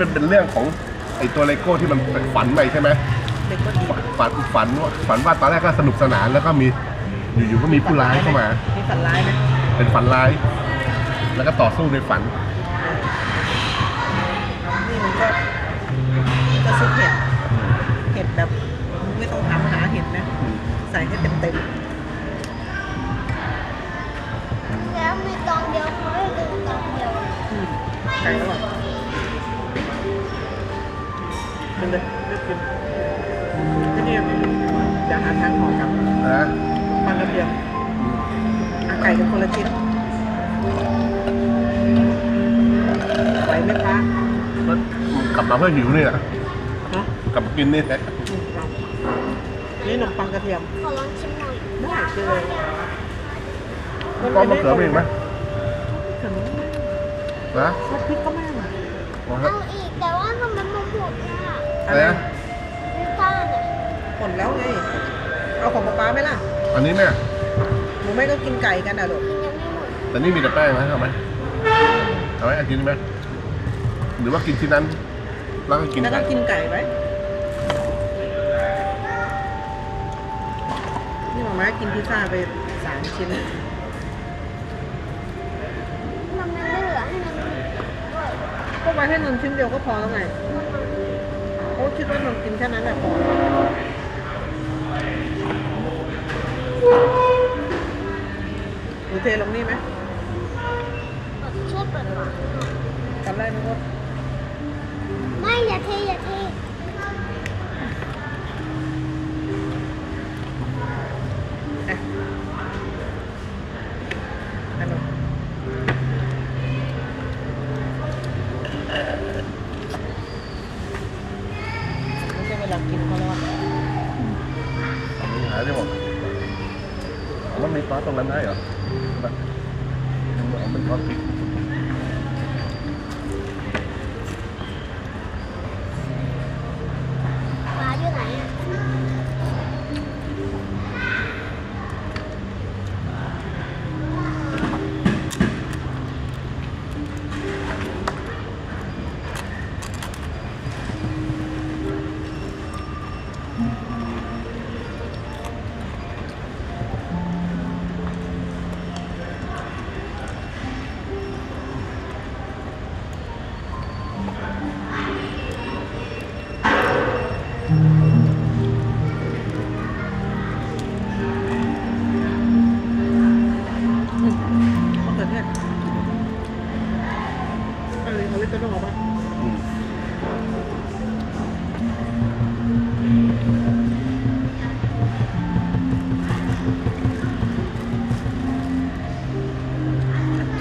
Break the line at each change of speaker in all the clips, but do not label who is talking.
เป็นเป็นเรื่องของไอ้ตัวเลโก้ที่มันเป็นฝันไปใช่ไหม
เด็กก็ดี
ฝันฝันว่าฝันว่าตอนแรกก็สนุกสนานแล้วก็มีอยู่ๆก็มีผู้ร้ายเข้ามา
มีฝันร้ายไหม
เป็นฝันร้าย แล้วก็ต่อสู้ในฝัน
นี่มันก็ก็ซุปเห็ด เห็ดแบบไม่ต้องทำหาเห็ดนะ ใส่ให้เต็มเต็ม
แมาเพื่
อหิวนี่แหละ
ฮะ
กลับมากินนี่แหละ
อืมครับนี่ขนมปังกระเทียม
ขอลองชิมหน่อย
ได้คือเลย
ก็มะเขือมีอีกไหม
ถึง
นะ
ซอสพริกก็ไม่อร่อย
เอา
เอาอีกแต่ว่าทำไมมันหมดอะ
อะไรนะ
น้ำตาลอะ
หมดแล้วไงเอาของป๊าป๊าไหมล่ะ
อันนี้แม่
หนูไม่ก็กินไก่กันอะลูก
กินยังไม่หมด
แต่นี่มีแต่แป้งนะเอาไหมเอาไหมอันนี้ไหมหรือว่ากินที่นั้น แล้วก็กิน
แล้วก็
ไก่
กินไก่ไหมนี่หมาม่ากินพิซซ่าไปสามชิ้น
มันไม่เหลือให้มันด้วย
ก็ไว้ให้นนท์ชิ้นเดียวก็พอแล้วไงโอ้คิดว่านนท์กินแค่นั้นแหละพอหนูเทลงนี่ไหม
แบบช่วยเปิดฝา
ตอนแรกนึกว่า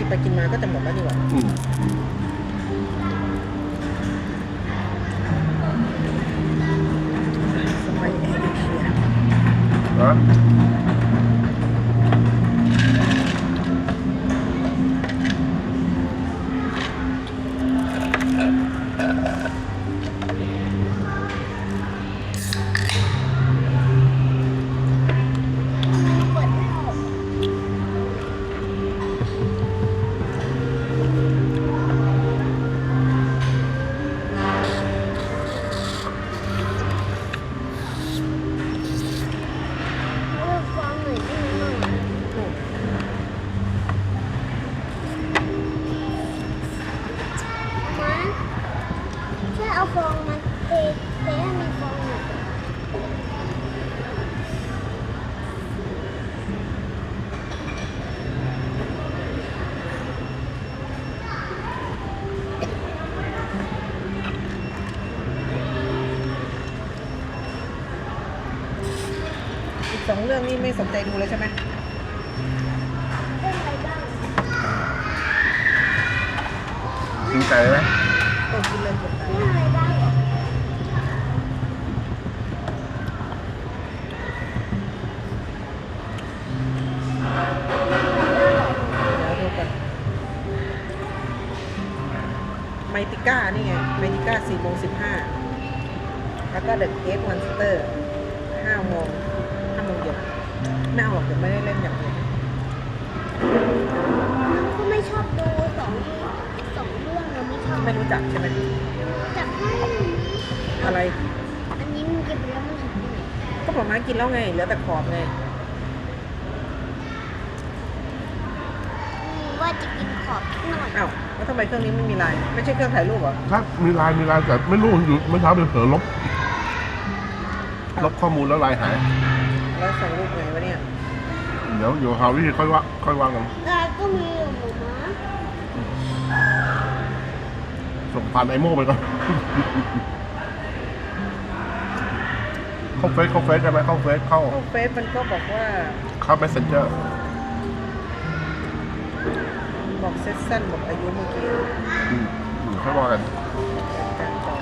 ไป
กิ
น
มาก็จะหมดแล้วดีกว่า
อืม
สมัยเอเชีย
นะ
เรื่
องนี้ไม่สนใจดูเลยใช่ไหม
เรื่องอะไรบ้าง
กินไก่ไหม
โอ้กินเลยหมดแล้ว
เรื่องอะไรบ้างเหรอ
เดี๋ยวดูกันไมติก้านี่ไงไมติก้าสี่โมงสิบห้าแล้วก็เดอะเกตวันสเตอร์ห้าโมงห้าโมงเย็น ไม่เอาหรอกเดี๋ยวไม่ได้เล่นอย่างอื่น
ก็ไม่ชอบดูสองสองเรื่องเราไม่ชอบ
ไม่รู้จักใช่ไหม
แต่
อะไร
อันนี้มันกินไปแล้วมันหายไปไหน
ก็ผลไม้กินแล้วไงเหลือแต่ขอบไง
อืมว่าจะกินขอบนิดหน่อย
อ้าวแล้วทำไมเครื่องนี้ไม่มีลาย ไม่ใช่เครื่องถ่ายรูปเหรอ
ถ้ามีลายมีลายแต่ไม่รู้อยู่เมื่อเช้าเผลอลบ ลบข้อมูลแล้วลายหาย
แล้วส่งรูปไงวะเนี่ย
เดี๋ยวอยู่หาวิธีค่อยว่าค่อยว่ากัน
ลายก็มีอยู่หมูม้า
ส่งผ่านไอโม่ไปก่อน เข้าเฟซเข้าเฟซใช่ไหมเข้าเฟซเข้า
เข้าเฟซมันก็บอกว่า
เข้า messenger
บอกเซสชั่นบอกอายุเมื่อกี้
อืมอืมค่อยว่ากัน
การต่อ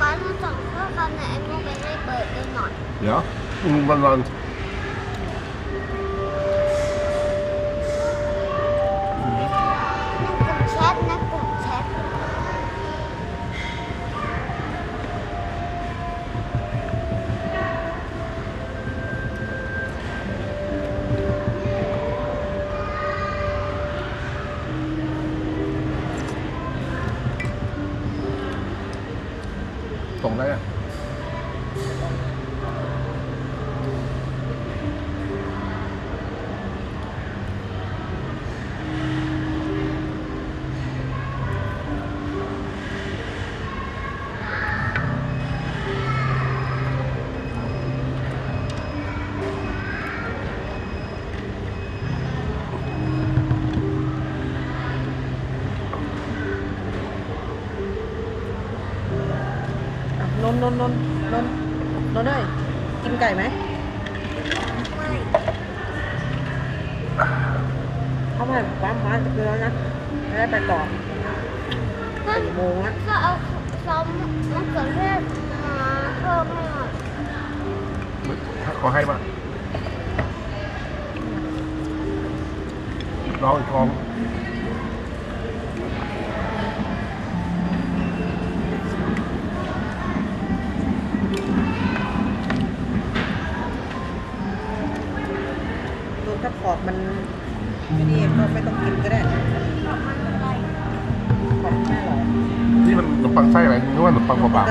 ป๊าป๊าถ้าส่งข้อความในไอ้พวกไปให้เปิดดูหน่อย
เดี๋ยวอืมวันวัน
ใน
ส่งได้อะ
อะ นนนนนนนนนเอ้ยกินไก่ไหม
ไม่
เขามาปั๊มมาเกลือนะไม่ได้ไปต่อสี่โมงละ
ก็เอาซอมมะเขือเทศมาเพิ่มให้หน่อย
ขอให้มาลองอีกทอง ว่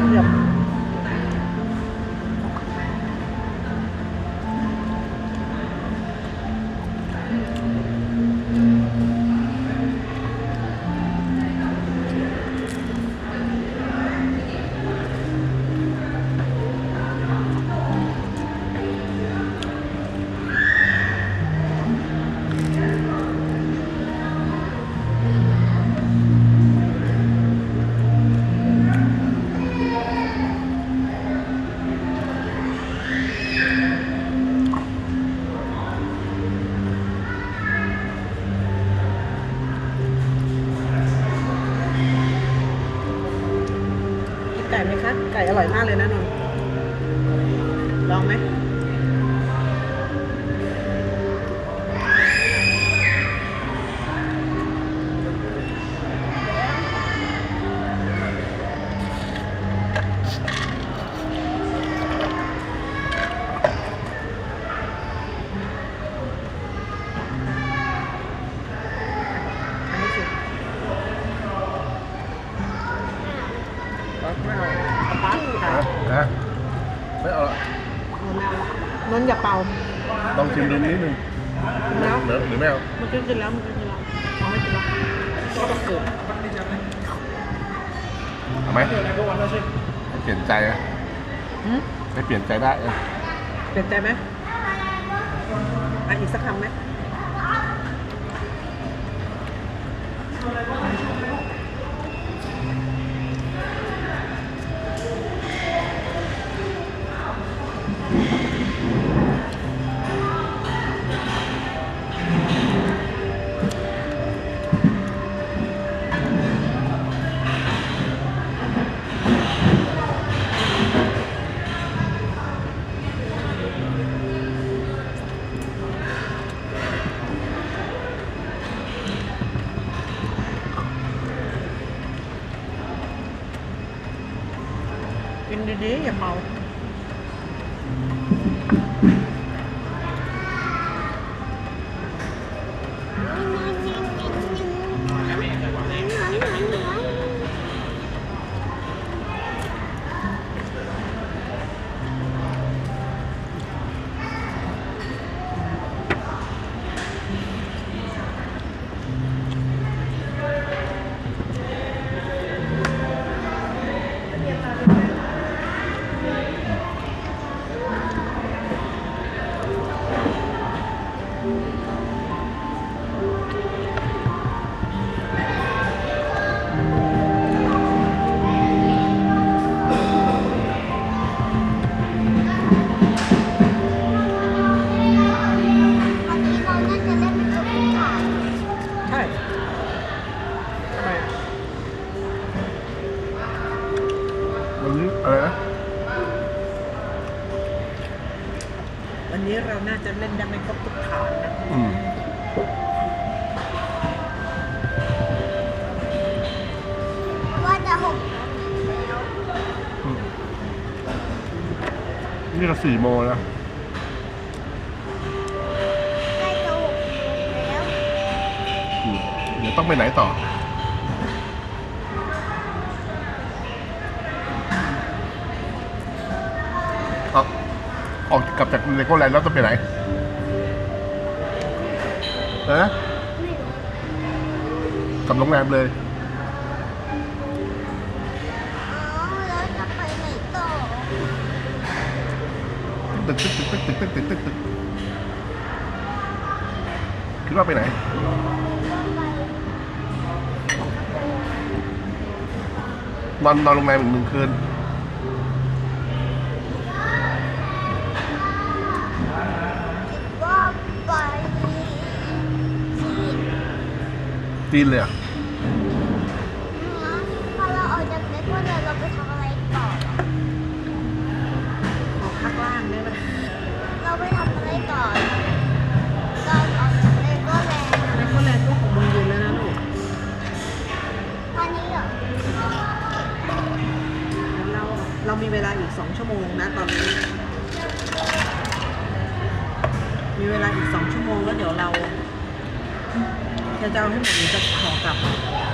กิ
นกินแล้ว
มั
นกินกินแล้วเอาไม่กินแล้วก็ต้องเกิด
เอาไหมให้เปลี่ยนใจอะ
หืม
ให้เปลี่ยนใจได้เออ
เปลี่ยนใจไหมอะอีกสักคำไหม Thank you.
วันนี้
อะ
ไรนะ
วันนี้เราน่าจะเล่นได้ไม่ครบทุกฐานนะ
อืม
ว่าจะหก
อืมนี่ก็สี่โมงแล้ว
ใกล้จะหกแล้ว
อืมเดี๋ยวต้องไปไหนต่อเอาออ กลับจากเลโก้แลนด์แล้วจะไปไหนเออกลับโรงแรมเลย
ต่อ
ตึกตึกตึกตึกตึกตึกตึกตึกคิดว่าไปไหนนอนนอนโรงแรมอีกหนึ่งคืน จีนเลยอะ
พอเราออกจากเล็กว่าเราเราไปทำอะไรต่อ
ออกข้างล่างได้ไหม
เราไปทำอะไรต่อตอนออกจากเล็กก็แรง
แล้วก็แลนด์ก็หกโมงเย็นแล้วนะลูก
วันนี้เหรอ
แล้วเราเรามีเวลาอีกสองชั่วโมงนะตอนนี้มีเวลาอีกสองชั่วโมงแล้วเดี๋ยวเรา จะจะเอาให้หมดหรือจะขอกลับ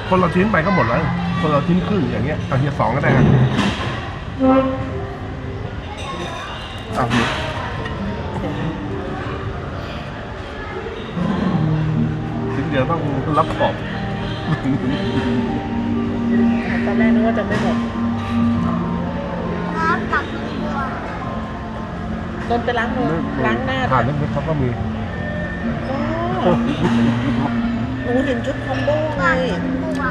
คนเราทิ้งไปก็หมดแล้ว คนเราทิ้งครึ่งอย่างเงี้ยเอาเฮียสองก็ได้อะเอาเฮียทิ้งเดียวต้องรับขอบ
ตอนแรกนึกว่าจะไม่หมด
น้ำตักมันบัว
โดนไปล้างมือล้างหน้า
ผ่าน
ด้วย
เล็กๆเขาก็มี
โอ้ห นูเห็นชุดคอมโบไง
ตักบัว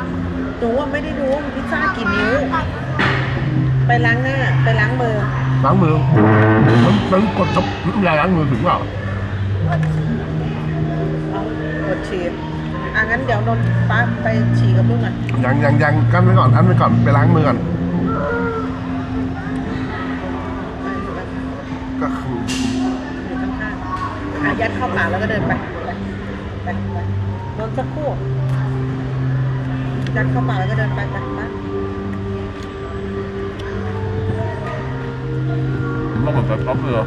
หนูว่าไม่ได้ดูว่ามันพิซซ่ากี่นิ้ว
ตัก
ไปล้างหน้า ไปล้างมือ
ล้างมือมันมันกดน้ำยาล้างมือถึงเปล่า
เอากดฉีดอะงั้นเดี๋ยวนนท์ป้าไปฉี่กับลูกอะ
ยังยังยังกันไว้ก่อนอันไว้ก่อนไปล้างมือก่อนก็คือ
อยู่ข้างๆอะยัดเข้าปากแล้วก็เดินไปไปไปไป นนท์สักครู่ยัดเข้าปากแล้วก็เดินไปไปไป
ต้องกดแบบท็อปเลย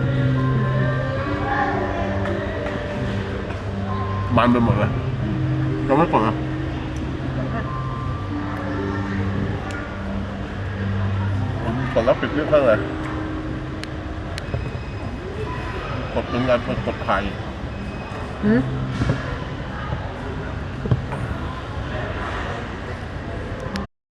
มันไปหมดเลยยังไม่กดเลยกดแล้วปิดเรื่องเท่าไหร่กดเป็นการกดถ่าย
หืม